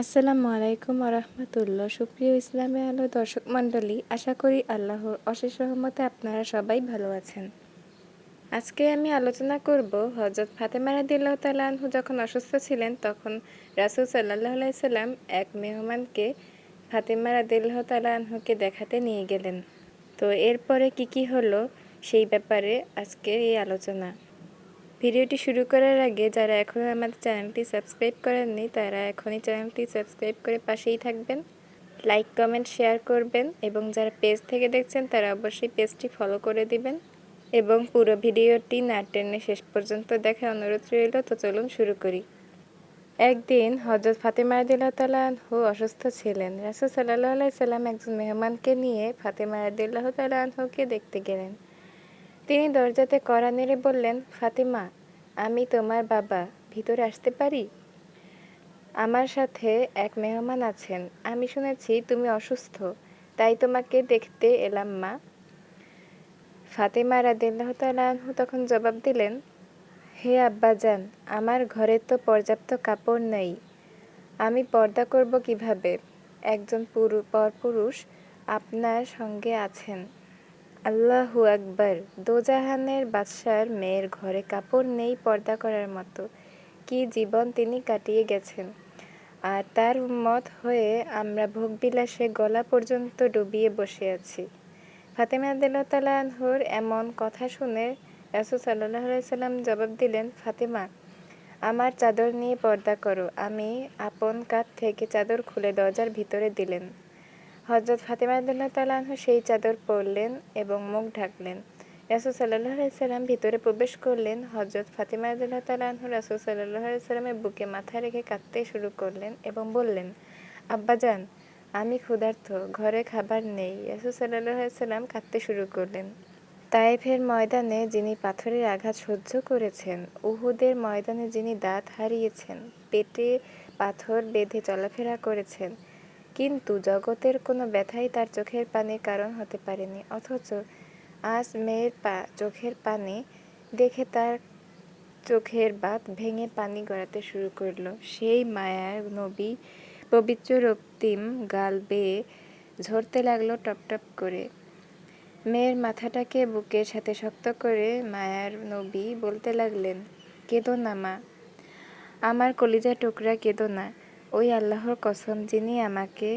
আসসালামু আলাইকুম রহমতুল্লাহ। সুপ্রিয় ইসলামে আলো দর্শক মণ্ডলী, আশা করি আল্লাহর অশেষ রহমতে আপনারা সবাই ভালো আছেন। আজকে আমি আলোচনা করব হজরত ফাতেমা রাদিল্লাহ তালাহু যখন অসুস্থ ছিলেন, তখন রাসুল সাল্লাহ সাল্লাম এক মেহমানকে ফাতেমা রাদিল্লাহ তালাহুকে দেখাতে নিয়ে গেলেন। তো এরপরে কি কি হলো সেই ব্যাপারে আজকে এই আলোচনা। ভিডিওটি শুরু করার আগে যারা এখনও আমাদের চ্যানেলটি সাবস্ক্রাইব করেননি, তারা এখনই চ্যানেলটি সাবস্ক্রাইব করে পাশেই থাকবেন, লাইক, কমেন্ট, শেয়ার করবেন এবং যারা পেজ থেকে দেখছেন তারা অবশ্যই পেজটি ফলো করে দিবেন এবং পুরো ভিডিওটি না টেনে শেষ পর্যন্ত দেখার অনুরোধ রইল, তো চলুন শুরু করি। একদিন হজরত ফাতেমা আদিল্লাহ তালাহু অসুস্থ ছিলেন। রাসুল সাল্লাহ সাল্লাম একজন মেহমানকে নিয়ে ফাতেমা আদিল্লাহ তালাহুকে দেখতে গেলেন। তিনি দরজাতে কড়া নেড়ে বললেন, ফাতেমা, আমি তোমার বাবা, ভিতরে আসতে পারি? আমার সাথে এক মেহমান আছেন, আমি শুনেছি তুমি অসুস্থ, তাই তোমাকে দেখতে এলাম, মা। ফাতেমা রাদিল্লাহ তালু তখন জবাব দিলেন, হে আব্বাজান আমার ঘরে তো পর্যাপ্ত কাপড় নেই, আমি পর্দা করব কীভাবে? একজন পুরু পরপুরুষ আপনার সঙ্গে আছেন। আল্লাহু আকবার। দোজাহানের বাদশার মেয়ের ঘরে কাপড় নেই পর্দা করার মতো। কি জীবন তিনি কাটিয়ে গেছেন। আর তার মত হয়ে আমরা ভোগবিলাসে গলা পর্যন্ত ডুবিয়ে বসে আছি। ফাতেমা আদিল্লাহর এমন কথা শুনে রাসুল সাল্লাহ সাল্লাম জবাব দিলেন, ফাতেমা, আমার চাদর নিয়ে পর্দা করো। আমি আপন কাত থেকে চাদর খুলে দরজার ভিতরে দিলেন। হজরত ফাতেমা আদুল্লাহ তালাহ সেই চাদর পরলেন এবং মুখ ঢাকলেন। রাসুল সাল্লাহ সাল্লাম ভিতরে প্রবেশ করলেন। হজরত ফাতেমা আদুল্লাহ তালাহ রাসুল সাল্লাহ সাল্লামের বুকে মাথা রেখে কাঁদতে শুরু করলেন এবং বললেন আব্বাজান আমি ক্ষুধার্থ ঘরে খাবার নেই। রাসুল সাল্লাহ সাল্লাম কাঁদতে শুরু করলেন। তাইফের ময়দানে যিনি পাথরের আঘাত সহ্য করেছেন, উহুদের ময়দানে যিনি দাঁত হারিয়েছেন, পেটে পাথর বেঁধে চলাফেরা করেছেন কিন্তু জগতের কোনো ব্যথাই তার চোখের পানির কারণ হতে পারেনি, অথচ আজ মেয়ের পা, চোখের পানি দেখে তার চোখের বাত ভেঙে পানি গড়াতে শুরু করল। সেই মায়ার নবী পবিত্র রক্তিম গাল বেয়ে ঝরতে লাগল টপ টপ করে। মেয়ের মাথাটাকে বুকের সাথে শক্ত করে মায়ার নবী বলতে লাগলেন, কেঁদো না মা, আমার কলিজা টুকরা কেঁদো না। ওই আল্লাহর কসম যিনি আমাকে,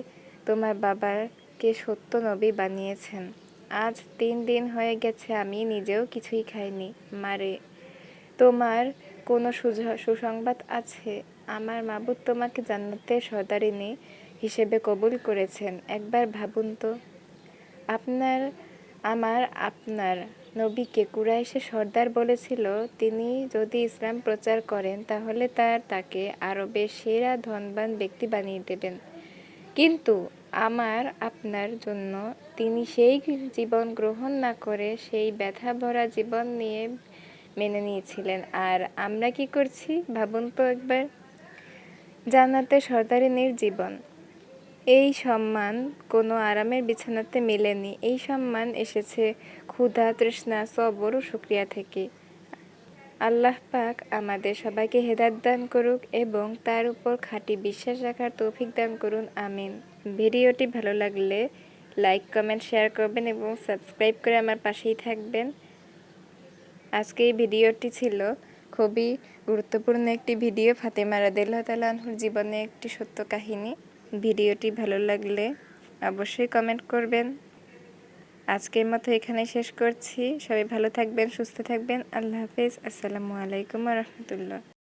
তোমার বাবারকে সত্য নবী বানিয়েছেন। আজ তিন দিন হয়ে গেছে আমি নিজেও কিছুই খাইনি। মারে, তোমার কোনো সুসংবাদ আছে? আমার মাবুদ তোমাকে জান্নাতের সর্দারিনী হিসেবে কবুল করেছেন। একবার ভাবুন তো। আপনার, আমার আপনার নবীকে কুরাইশে সর্দার বলেছিল, তিনি যদি ইসলাম প্রচার করেন, তাহলে তার তাকে আরবে সেরা ধনবান ব্যক্তি বানিয়ে দেবেন। কিন্তু আমার, আপনার জন্য তিনি সেই জীবন গ্রহণ না করে সেই ব্যথা ভরা জীবন নিয়ে মেনে নিয়েছিলেন। আর আমরা কি করছি, ভাবুন তো একবার। জান্নাতে সর্দারিনীর জীবন। এই সম্মান কোনো আরামের বিছানাতে মেলেনি। এই সম্মান এসেছে ক্ষুধা, তৃষ্ণা, সবর ও শুক্রিয়া থেকে। আল্লাহ পাক আমাদের সবাইকে হেদায়ত দান করুক এবং তার উপর খাঁটি বিশ্বাস রাখার তৌফিক দান করুন। আমিন। ভিডিওটি ভালো লাগলে লাইক, কমেন্ট, শেয়ার করবেন এবং সাবস্ক্রাইব করে আমার পাশেই থাকবেন। আজকে এই ভিডিওটি ছিল খুবই গুরুত্বপূর্ণ একটি ভিডিও ফাতেমা রাদিল্লাহ জীবনে একটি সত্য কাহিনী। ভিডিওটি ভালো লাগলে অবশ্যই কমেন্ট করবেন। আজকের মতো এখানে শেষ করছি। সবাই ভালো থাকবেন, সুস্থ থাকবেন। আল্লাহ হাফিজ। আসসালামু আলাইকুম রহমতুল্লাহ।